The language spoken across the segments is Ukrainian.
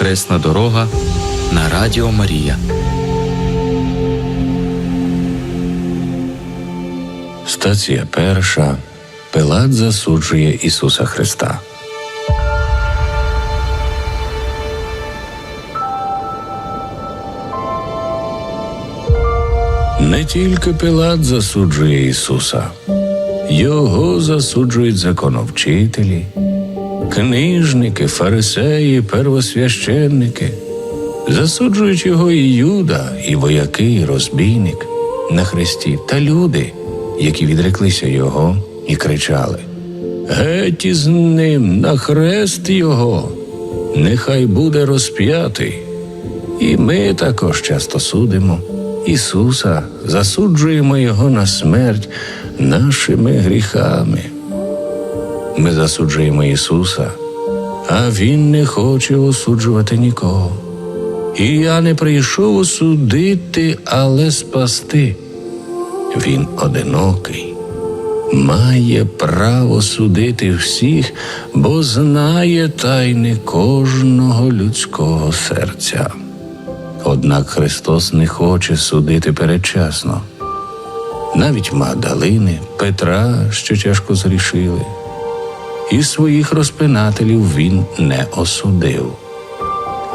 Хресна дорога на Радіо Марія. Стація перша. Пилат засуджує Ісуса Христа. Не тільки Пилат засуджує Ісуса, Його засуджують законовчителі, книжники, фарисеї, первосвященники. Засуджують його і Юда, і вояки, і розбійник на хресті, та люди, які відреклися його і кричали: Геть із ним на хрест його, нехай буде розп'ятий. І ми також часто судимо Ісуса, засуджуємо Його на смерть нашими гріхами. Ми засуджуємо Ісуса, а Він не хоче осуджувати нікого. І я не прийшов осудити, але спасти. Він одинокий, має право судити всіх, бо знає тайни кожного людського серця. Однак Христос не хоче судити передчасно. Навіть Магдалини, Петра, що тяжко зрішили, і своїх розпинателів він не осудив.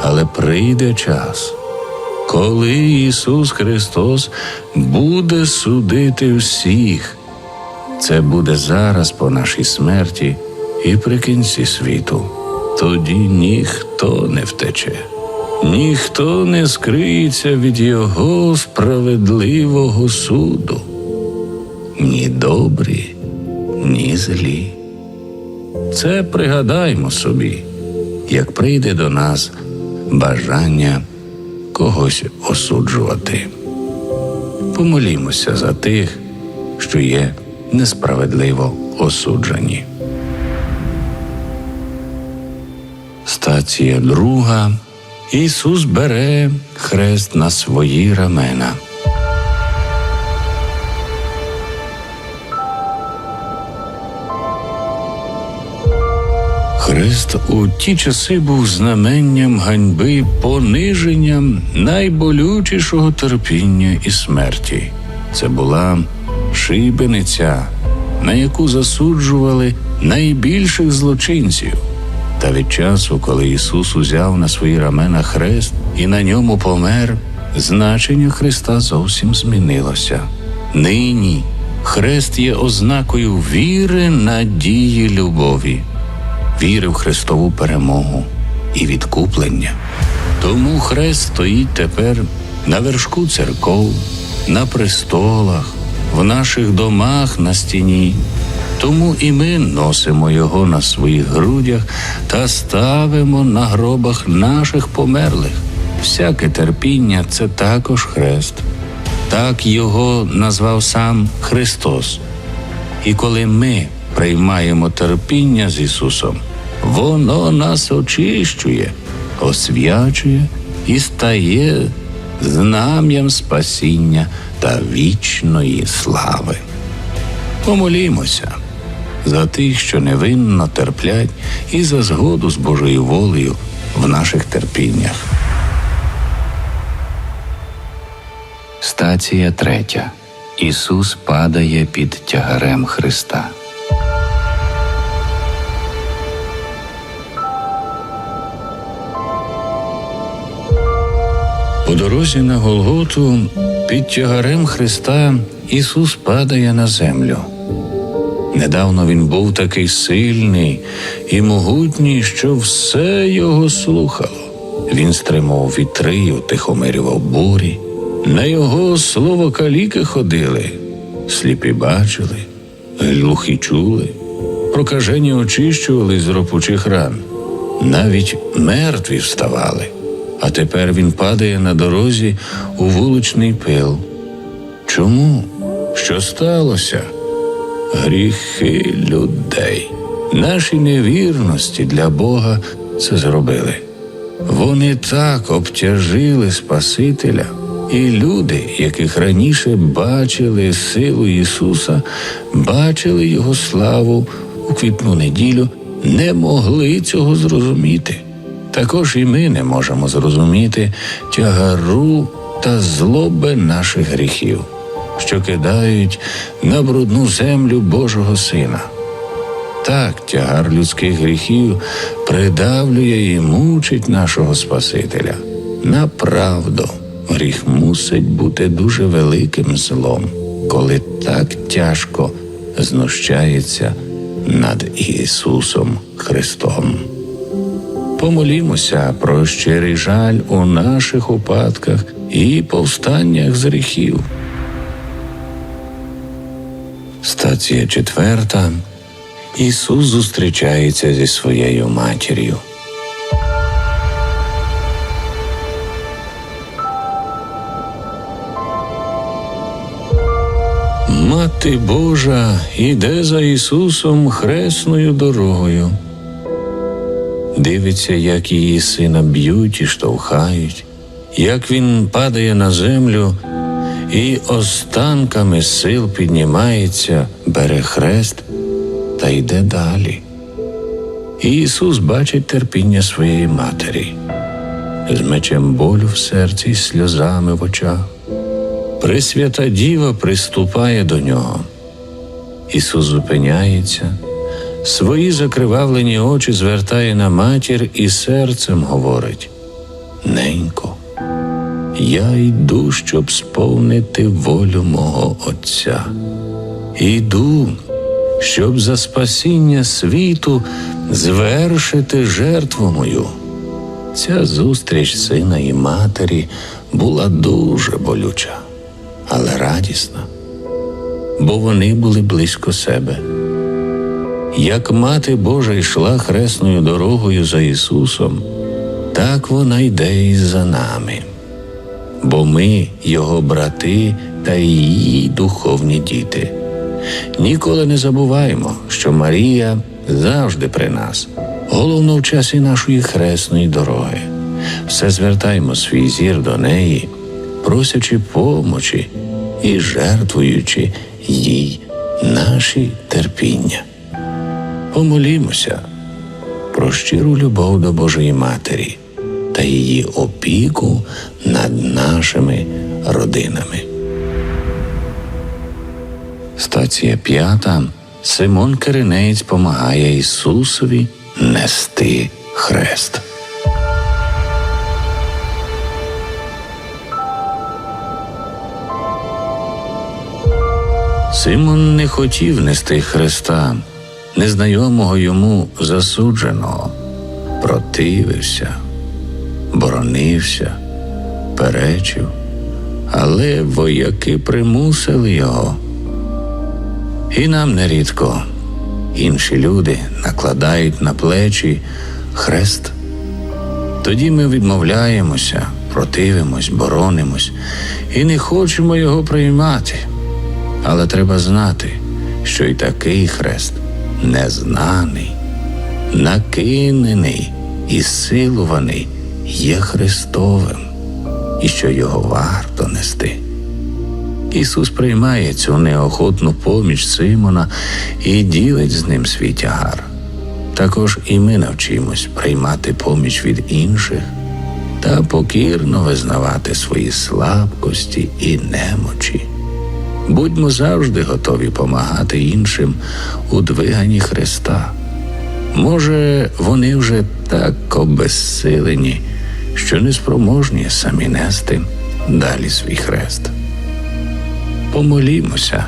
Але прийде час, коли Ісус Христос буде судити всіх. Це буде зараз по нашій смерті і при кінці світу. Тоді ніхто не втече, ніхто не скриється від Його справедливого суду. Ні добрі, ні злі. Це пригадаймо собі, як прийде до нас бажання когось осуджувати. Помолімося за тих, що є несправедливо осуджені. Стація друга. Ісус бере хрест на свої рамена. Хрест у ті часи був знаменням ганьби, пониженням найболючішого терпіння і смерті. Це була шибениця, на яку засуджували найбільших злочинців. Та від часу, коли Ісус узяв на свої рамена хрест і на ньому помер, значення Христа зовсім змінилося. Нині хрест є ознакою віри, надії, любові віри в Христову перемогу і відкуплення. Тому хрест стоїть тепер на вершку церков, на престолах, в наших домах на стіні. Тому і ми носимо його на своїх грудях та ставимо на гробах наших померлих. Всяке терпіння це також хрест. Так його назвав сам Христос. І коли ми приймаємо терпіння з Ісусом, воно нас очищує, освячує і стає знам'ям спасіння та вічної слави. Помолімося за тих, що невинно терплять, і за згоду з Божою волею в наших терпіннях. Стація третя. Ісус падає під тягарем Христа. Дорозі на Голготу під тягарем Христа Ісус падає на землю. Недавно він був такий сильний і могутній, що все його слухало. Він стримував вітри утихомирював бурі. На його слово каліки ходили, сліпі бачили, глухі чули, прокажені очищували з ропучих ран, навіть мертві вставали. А тепер він падає на дорозі у вуличний пил. Чому? Що сталося? Гріхи людей, наші невірності для Бога це зробили. Вони так обтяжили Спасителя, і люди, яких раніше бачили силу Ісуса, бачили Його славу у квітну неділю, не могли цього зрозуміти. Також і ми не можемо зрозуміти тягару та злоби наших гріхів, що кидають на брудну землю Божого Сина. Так, тягар людських гріхів придавлює і мучить нашого Спасителя. Направду, гріх мусить бути дуже великим злом, коли так тяжко знущається над Ісусом Христом. Помолімося про щирий жаль у наших упадках і повстаннях з гріхів. Стація четверта. Ісус зустрічається зі своєю матір'ю. Мати Божа іде за Ісусом хресною дорогою. Дивиться, як її сина б'ють і штовхають, як він падає на землю і останками сил піднімається, бере хрест та йде далі. І Ісус бачить терпіння своєї матері з мечем болю в серці й сльозами в очах. Пресвята Діва приступає до нього. Ісус зупиняється, свої закривавлені очі звертає на матір і серцем говорить: Ненько, я йду, щоб сповнити волю мого Отця. Йду, щоб за спасіння світу звершити жертву мою. Ця зустріч сина і матері була дуже болюча, але радісна, бо вони були близько себе. Як мати Божа йшла хресною дорогою за Ісусом, так вона йде і за нами, бо ми, Його брати та її духовні діти. Ніколи не забуваємо, що Марія завжди при нас, головно в часі нашої хресної дороги. Все звертаємо свій зір до неї, просячи помочі і жертвуючи їй наші терпіння. Помолімося про щиру любов до Божої Матері та її опіку над нашими родинами. Стація п'ята. Симон Киринець помагає Ісусові нести хрест. Симон не хотів нести хреста, незнайомого йому засудженого, противився, боронився, перечив, але вояки примусили його. І нам нерідко інші люди накладають на плечі хрест. Тоді ми відмовляємося, противимось, боронимось і не хочемо його приймати. Але треба знати, що й такий хрест незнаний, накинений і силуваний є Христовим, і що його варто нести. Ісус приймає цю неохотну поміч Симона і ділить з ним свій тягар. Також і ми навчимось приймати поміч від інших та покірно визнавати свої слабкості і немочі. Будьмо завжди готові помагати іншим у двиганні Христа. Може, вони вже так обезсилені, що не спроможні самі нести далі свій хрест помолімося,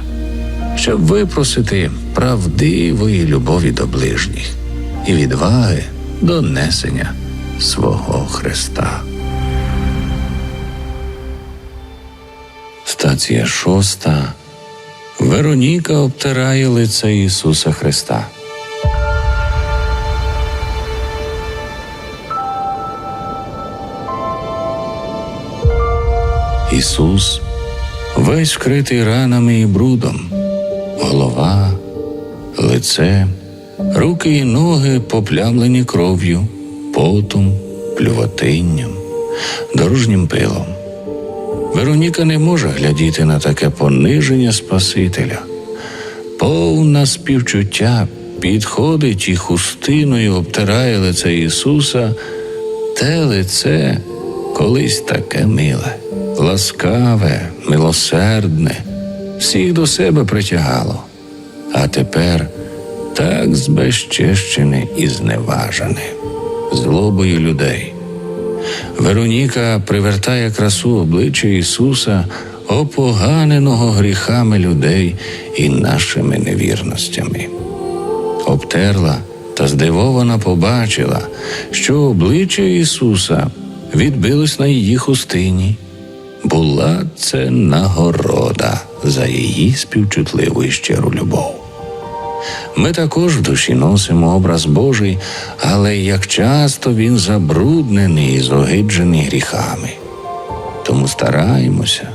щоб випросити правдивої любові до ближніх і відваги до несення свого Христа. Стація шоста. Вероніка обтирає лице Ісуса Христа. Ісус весь вкритий ранами і брудом, голова, лице, руки і ноги поплямлені кров'ю, потом, плюватинням, дорожнім пилом. Вероніка не може глядіти на таке пониження Спасителя. Повна співчуття підходить і хустиною обтирає лице Ісуса, те лице колись таке миле, ласкаве, милосердне, всіх до себе притягало, а тепер так збезчещене і зневажене, злобою людей. Вероніка привертає красу обличчя Ісуса, опоганеного гріхами людей і нашими невірностями. Обтерла та здивована побачила, що обличчя Ісуса відбилось на її хустині. Була це нагорода за її співчутливу і щиру любов. Ми також в душі носимо образ Божий, але як часто він забруднений і зогиджений гріхами. Тому стараємося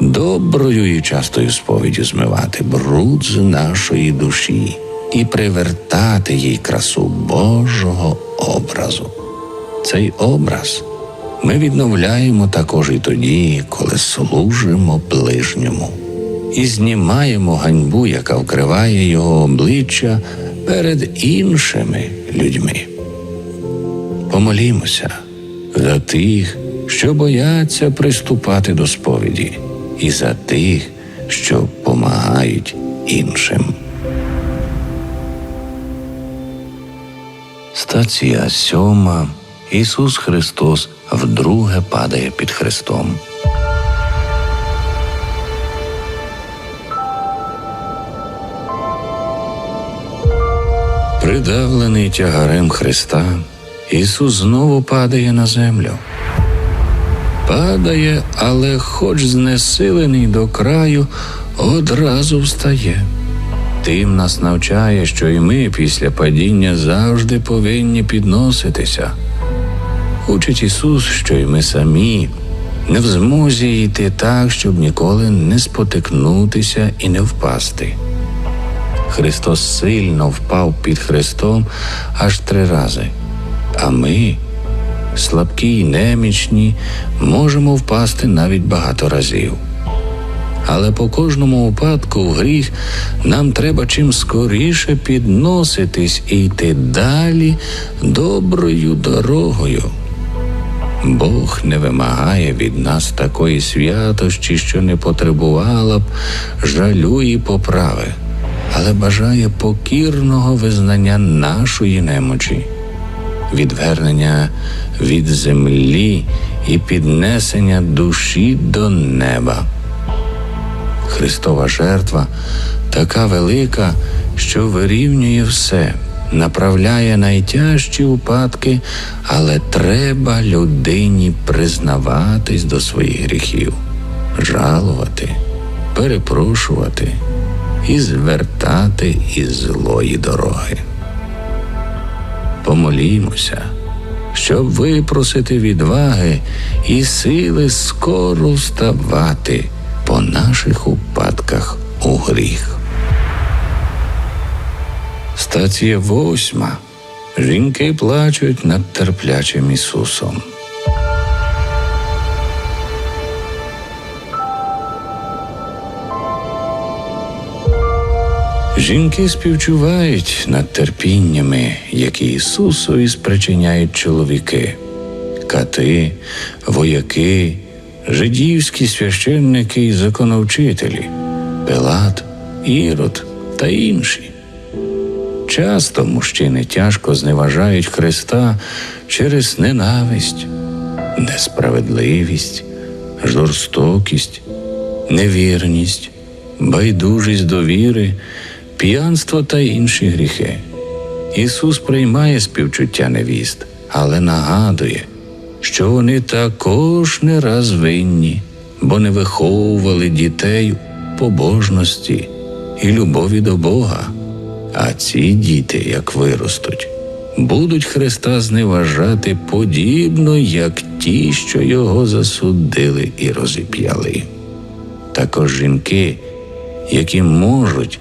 доброю і частою сповіддю змивати бруд з нашої душі і привертати їй красу Божого образу. Цей образ ми відновляємо також і тоді, коли служимо ближньому і знімаємо ганьбу, яка вкриває його обличчя перед іншими людьми. Помолімося за тих, що бояться приступати до сповіді, і за тих, що помагають іншим. Стація сьома. Ісус Христос вдруге падає під Христом. Придавлений тягарем Христа, Ісус знову падає на землю. Падає, але, хоч знесилений до краю, одразу встає. Тим нас навчає, що і ми після падіння завжди повинні підноситися. Учить Ісус, що й ми самі не в змозі йти так, щоб ніколи не спотикнутися і не впасти. Христос сильно впав під Христом аж три рази, а ми, слабкі й немічні, можемо впасти навіть багато разів. Але по кожному упадку в гріх нам треба чим скоріше підноситись і йти далі доброю дорогою. Бог не вимагає від нас такої святощі, що не потребувала б жалю і поправи, але бажає покірного визнання нашої немочі, відвернення від землі і піднесення душі до неба. Христова жертва така велика, що вирівнює все, направляє найтяжчі упадки, але треба людині признаватись до своїх гріхів, жалувати, перепрошувати і звертати із злої дороги. Помолімося, щоб випросити відваги і сили скоро вставати по наших упадках у гріх. Стація восьма. Жінки плачуть над терплячим Ісусом. Жінки співчувають над терпіннями, які Ісусові спричиняють чоловіки, кати, вояки, жидівські священники і законовчителі, Пилат, Ірод та інші. Часто мужчини тяжко зневажають Христа через ненависть, несправедливість, жорстокість, невірність, байдужість до віри, п'янство та інші гріхи. Ісус приймає співчуття невіст, але нагадує, що вони також не раз винні, бо не виховували дітей побожності і любові до Бога. А ці діти, як виростуть, будуть Христа зневажати подібно, як ті, що його засудили і розіп'яли. Також жінки, які можуть,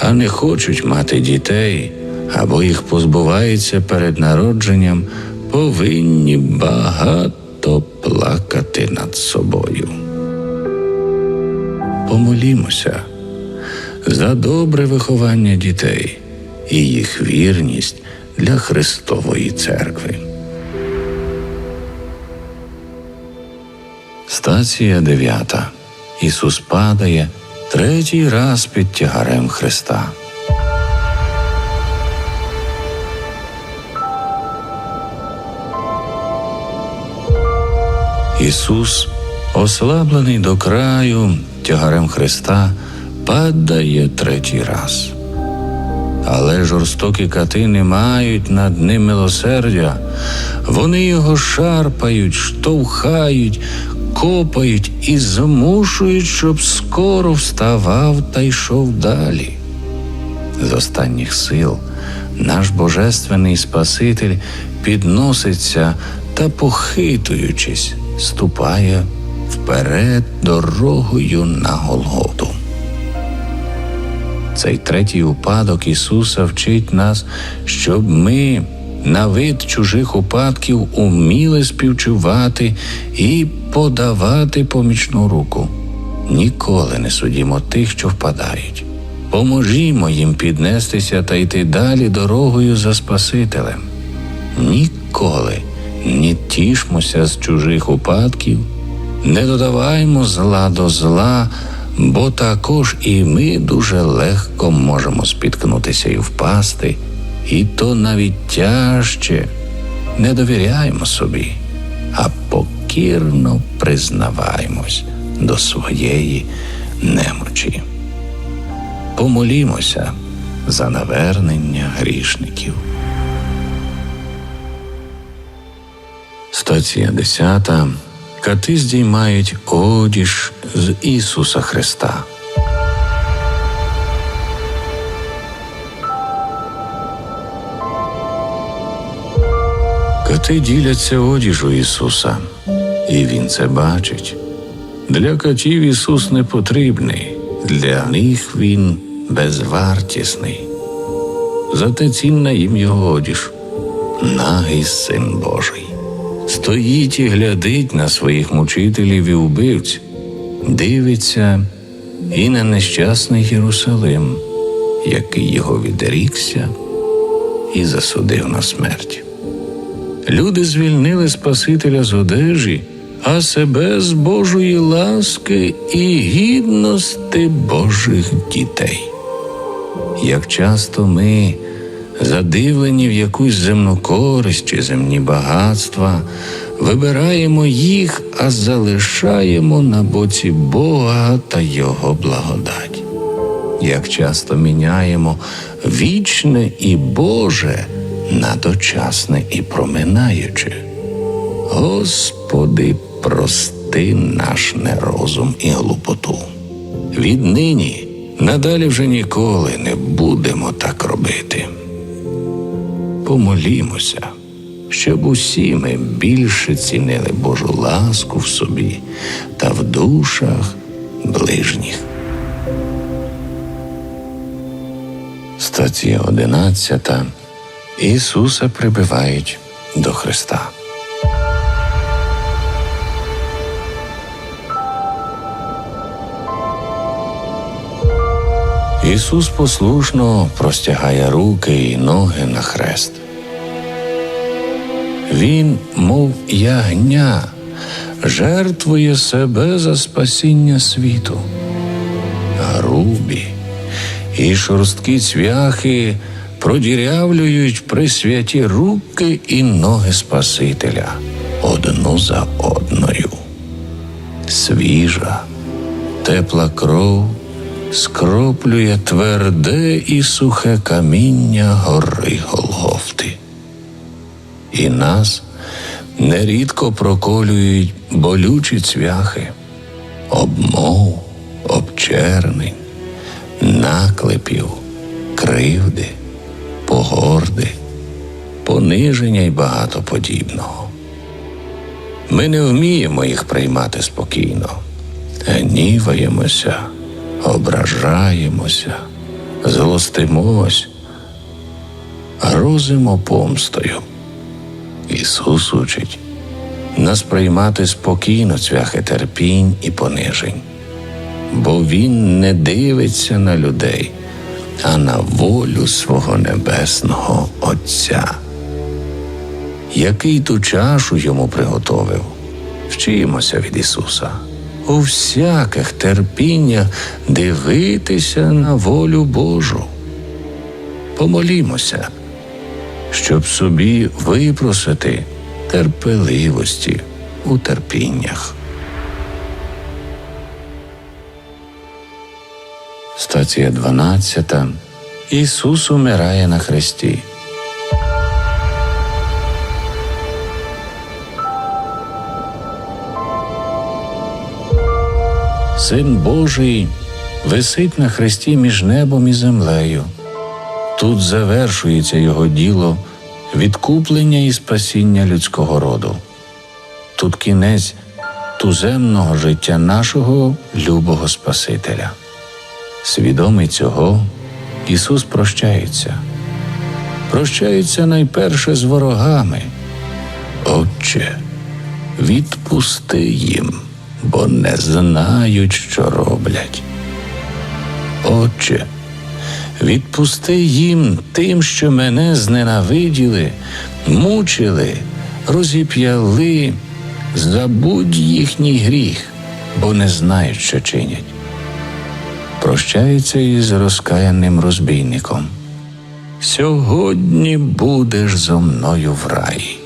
а не хочуть мати дітей, або їх позбуваються перед народженням, повинні багато плакати над собою. Помолімося за добре виховання дітей і їх вірність для Христової церкви. Стація дев'ята. Ісус падає третій раз під тягарем Христа. Ісус, ослаблений до краю тягарем Христа, падає третій раз. Але жорстокі кати не мають над ним милосердя. Вони його шарпають, штовхають, копають і змушують, щоб скоро вставав та йшов далі. З останніх сил наш Божественний Спаситель підноситься та, похитуючись, ступає вперед дорогою на Голготу. Цей третій упадок Ісуса вчить нас, щоб ми на вид чужих упадків уміли співчувати і подавати помічну руку. Ніколи не судімо тих, що впадають. Поможімо їм піднестися та йти далі дорогою за Спасителем. Ніколи не тішмося з чужих упадків, не додаваймо зла до зла, бо також і ми дуже легко можемо спіткнутися і впасти, і то навіть тяжче не довіряємо собі, а покірно признаваємось до своєї немочі. Помолімося за навернення грішників. Стація десята. Кати здіймають одіж з Ісуса Христа. Кати діляться одіжу Ісуса, і Він це бачить. Для катів Ісус не потрібний, для них Він безвартісний. Зате цінна їм його одіж, нагий син Божий. Стоїть і глядить на своїх мучителів і вбивць, дивиться і на нещасний Єрусалим, який його відрікся і засудив на смерть. Люди звільнили Спасителя з одежі, а себе з Божої ласки і гідності Божих дітей. Як часто ми, задивлені в якусь земну користь чи земні багатства, вибираємо їх, а залишаємо на боці Бога та Його благодать. Як часто міняємо вічне і Боже на дочасне і проминаюче. Господи, прости наш нерозум і глупоту. Віднині надалі вже ніколи не будемо так робити. Помолімося, щоб усі ми більше цінили Божу ласку в собі та в душах ближніх. Стація одинадцята. Ісуса прибивають до Христа. Ісус послушно простягає руки і ноги на хрест. Він, мов ягня, жертвує себе за спасіння світу. Грубі і шорсткі цвяхи продірявлюють присвяті руки і ноги Спасителя одну за одною. Свіжа, тепла кров скроплює тверде і сухе каміння гори Голгофти. І нас нерідко проколюють болючі цвяхи, обмов, обчернень, наклепів, кривди, погорди, пониження й багато подібного. Ми не вміємо їх приймати спокійно, гніваємося, ображаємося, злостимось, грозимо помстою. Ісус учить нас приймати спокійно цвяхи терпінь і понижень, бо Він не дивиться на людей, а на волю свого небесного Отця, який ту чашу йому приготовив, Вчимося від Ісуса. У всяких терпіннях дивитися на волю Божу. Помолімося, щоб собі випросити терпеливості у терпіннях. Стація 12. Ісус умирає на хресті. Син Божий висить на хресті між небом і землею. Тут завершується його діло відкуплення і спасіння людського роду. Тут кінець туземного життя нашого любого Спасителя. Свідомий цього, Ісус прощається. Прощається найперше з ворогами. Отче, відпусти їм, бо не знають, що роблять. Отче, відпусти їм тим, що мене зненавиділи, мучили, розіп'яли, забудь їхній гріх, бо не знають, що чинять. Прощається із розкаяним розбійником. Сьогодні будеш зо мною в раї.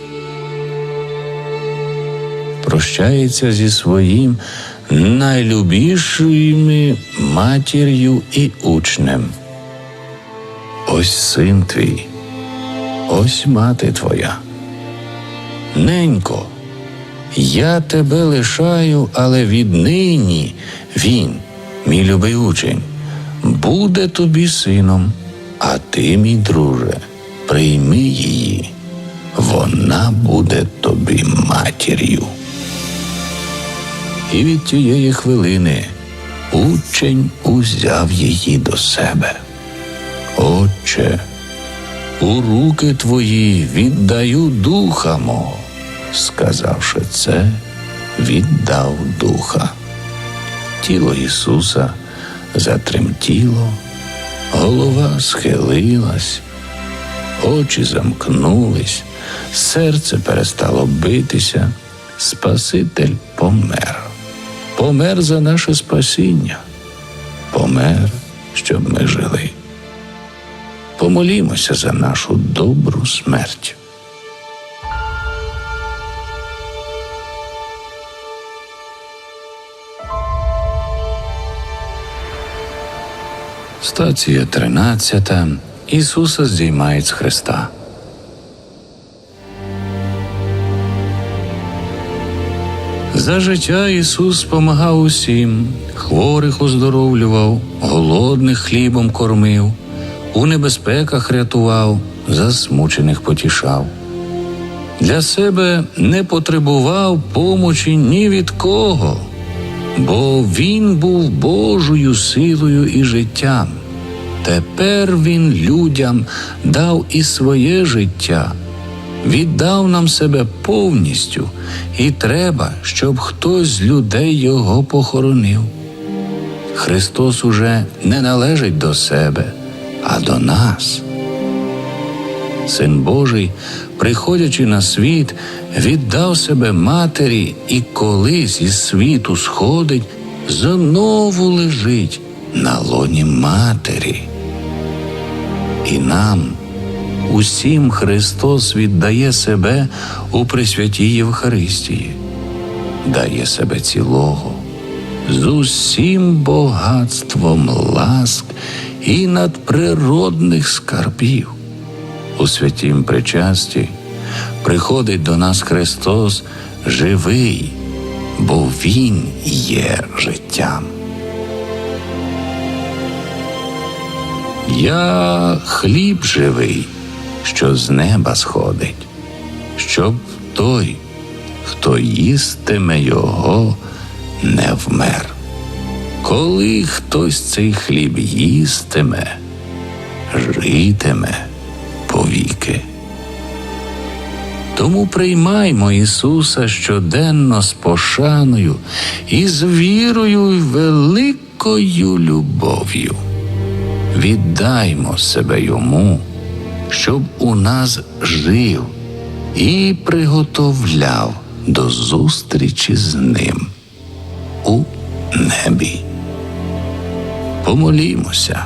Прощається зі своїм найлюбішими матір'ю і учнем. Ось син твій, ось мати твоя. Ненько, я тебе лишаю, але віднині він, мій любий учень, буде тобі сином, а ти, мій друже, прийми її, вона буде тобі матір'ю. І від тієї хвилини учень узяв її до себе. Отче, у руки твої віддаю духа мого. Сказавши це, віддав духа. Тіло Ісуса затремтіло, голова схилилась, очі замкнулись, серце перестало битися, Спаситель помер. Помер за наше спасіння, помер, щоб ми жили. Помолімося за нашу добру смерть. Стація 13. Ісуса здіймають з Христа. За життя Ісус помагав усім, хворих оздоровлював, голодних хлібом кормив, у небезпеках рятував, засмучених потішав. Для себе не потребував помочі ні від кого, бо Він був Божою силою і життям. Тепер Він людям дав і своє життя, віддав нам себе повністю, і треба, щоб хтось з людей його похоронив. Христос уже не належить до себе, а до нас. Син Божий, приходячи на світ, віддав себе матері і колись із світу сходить, знову лежить на лоні матері. І нам, усім Христос віддає себе у Пресвятій Євхаристії, дає себе цілого, з усім багатством ласк і надприродних скарбів. У святім причасті приходить до нас Христос живий, бо Він є життям. Я хліб живий, що з неба сходить, щоб той, хто їстиме його, не вмер. Коли хтось цей хліб їстиме, житиме повіки. Тому приймаймо Ісуса щоденно з пошаною і з вірою й великою любов'ю. Віддаймо себе Йому, щоб у нас жив і приготовляв до зустрічі з ним у небі. Помолімося,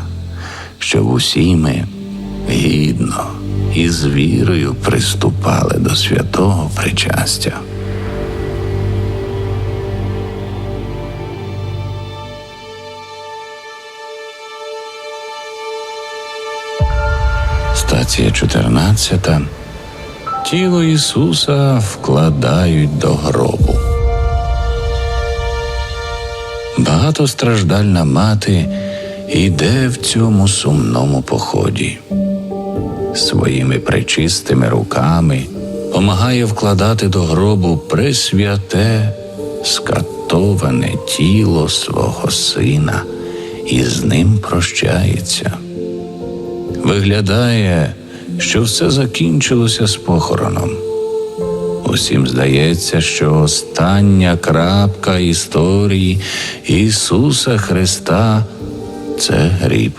щоб усі ми гідно і з вірою приступали до святого причастя. Стація 14. Тіло Ісуса вкладають до гробу. Багатостраждальна мати йде в цьому сумному поході. Своїми пречистими руками помагає вкладати до гробу пресвяте, скатоване тіло свого сина і з ним прощається. Виглядає, що все закінчилося з похороном. Усім здається, що остання крапка історії Ісуса Христа це гріб.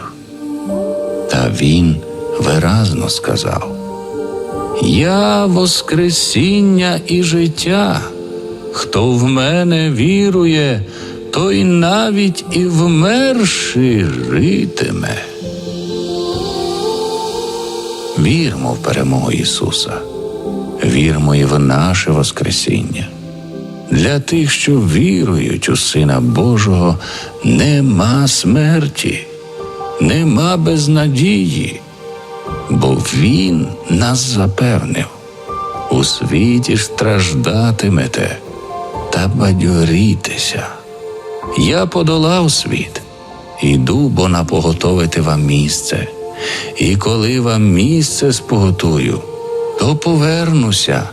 Та Він виразно сказав: Я Воскресіння і життя. Хто в мене вірує, той навіть і вмерши житиме. Вірмо в перемогу Ісуса, вірмо і в наше Воскресіння. Для тих, що вірують у Сина Божого, нема смерті, нема безнадії, бо Він нас запевнив. У світі страждатимете та бадьорітеся. Я подолав світ, іду, бо напоготовити вам місце. І коли вам місце споготую, то повернуся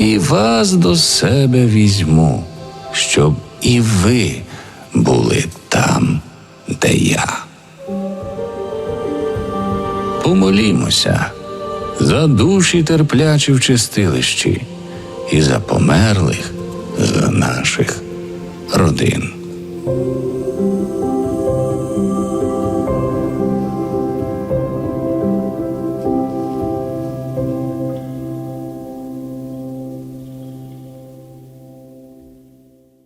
і вас до себе візьму, щоб і ви були там, де я. Помолімося за душі терплячі в чистилищі і за померлих за наших родин.